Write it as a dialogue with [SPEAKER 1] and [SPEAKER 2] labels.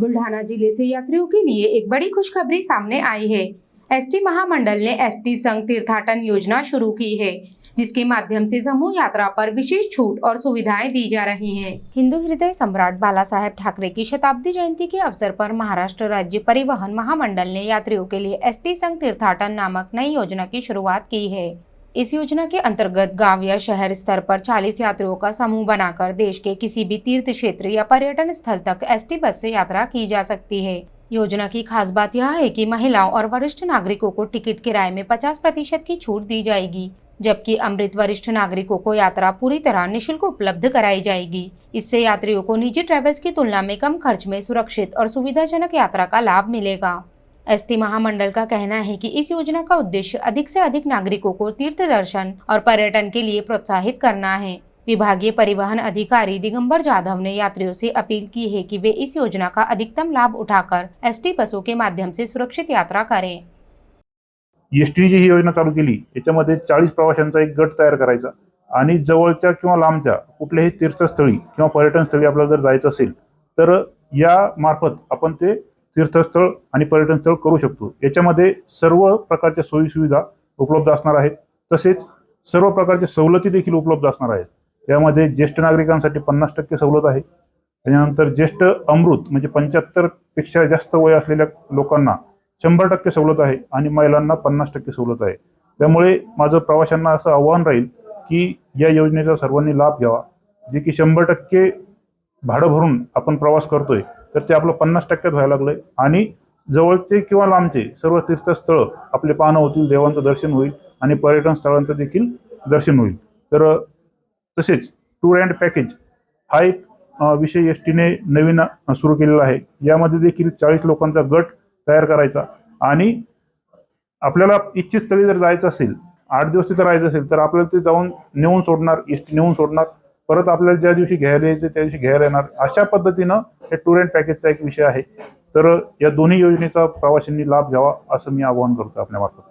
[SPEAKER 1] बुल्ढाना ज़िले से यात्रियों के लिए एक बड़ी खुशखबरी सामने आई है एसटी महामंडल ने एसटी संघ तीर्थाटन योजना शुरू की है, जिसके माध्यम से समूह यात्रा पर विशेष छूट और सुविधाएँ दी जा रही हैं। हिंदू हृदय सम्राट बाला साहेब ठाकरे की शताब्दी जयंती के अवसर पर महाराष्ट्र राज्य परिवहन महामंडल ने यात्रियों के लिए एसटी संघ तीर्थाटन नामक नई योजना की शुरुआत की है इस योजना के अंतर्गत गाँव या शहर स्तर पर 40 यात्रियों का समूह बनाकर देश के किसी भी तीर्थ क्षेत्र या पर्यटन स्थल तक एसटी बस से यात्रा की जा सकती है। योजना की खास बात यह है कि महिलाओं और वरिष्ठ नागरिकों को टिकट किराए में 50 प्रतिशत की छूट दी जाएगी, जबकि अमृत वरिष्ठ नागरिकों को यात्रा पूरी तरह निशुल्क उपलब्ध कराई जाएगी। इससे यात्रियों को निजी ट्रेवल्स की तुलना में कम खर्च में सुरक्षित और सुविधाजनक यात्रा का लाभ मिलेगा। एसटी महामंडल का कहना है कि इस योजना का उद्देश्य अधिक से अधिक नागरिकों को तीर्थ दर्शन और पर्यटन के लिए प्रोत्साहित करना है। विभागीय परिवहन अधिकारी दिगंबर जाधव ने यात्रियों से अपील की है कि वे इस योजना का अधिकतम लाभ उठाकर एसटी बसों के माध्यम से सुरक्षित यात्रा करें।
[SPEAKER 2] एस टीने जी ही योजना चालू केली. याच्यामध्ये चाळीस प्रवाशांचा एक गट तयार करायचा आणि जवळच्या किंवा लांबच्या कुठल्याही तीर्थस्थळी किंवा पर्यटन स्थळी आपल्याला जर जायचं असेल, तर या मार्फत आपण ते तीर्थस्थळ आणि पर्यटन स्थळ करू शकतो. याच्यामध्ये सर्व प्रकारच्या सोयीसुविधा उपलब्ध असणार आहेत. तसेच सर्व प्रकारच्या सवलती देखील उपलब्ध असणार आहेत. यामध्ये ज्येष्ठ नागरिकांसाठी पन्नास टक्के सवलत आहे. त्याच्यानंतर ज्येष्ठ अमृत म्हणजे पंच्याहत्तरपेक्षा जास्त वय असलेल्या लोकांना शंभर टक्के सवलत आहे आणि महिलांना पन्नास टक्के सवलत आहे. त्यामुळे माझं प्रवाशांना असं आव्हान राहील की या योजनेचा सर्वांनी लाभ घ्यावा. जे की शंभर टक्के भाडं भरून आपण प्रवास करतोय तर ते आपलं पन्नास टक्क्यात व्हायला लागलंय. आणि जवळचे किंवा लांबचे सर्व तीर्थस्थळं आपले पाहणं होतील देवांचं दर्शन होईल आणि पर्यटन स्थळांचं देखील दर्शन होईल. तर तसेच टूर अँड पॅकेज हा एक विषय एस टीने नवीन सुरू केलेला आहे. यामध्ये देखील चाळीस लोकांचा गट तयार करायचा आणि आपल्याला इच्छित स्थळी जर जायचं असेल आठ दिवस तिथं राहायचं असेल तर आपल्याला ते जाऊन नेऊन सोडणार एस टी नेऊन सोडणार. परत आपल्याला ज्या दिवशी घ्यायला यायचं त्या दिवशी घ्यायला येणार. अशा पद्धतीनं हे टूर अँड पॅकेजचा एक विषय आहे. तर या दोन्ही योजनेचा प्रवाशांनी लाभ घ्यावा असं मी आवाहन करतो आपल्या मार्फत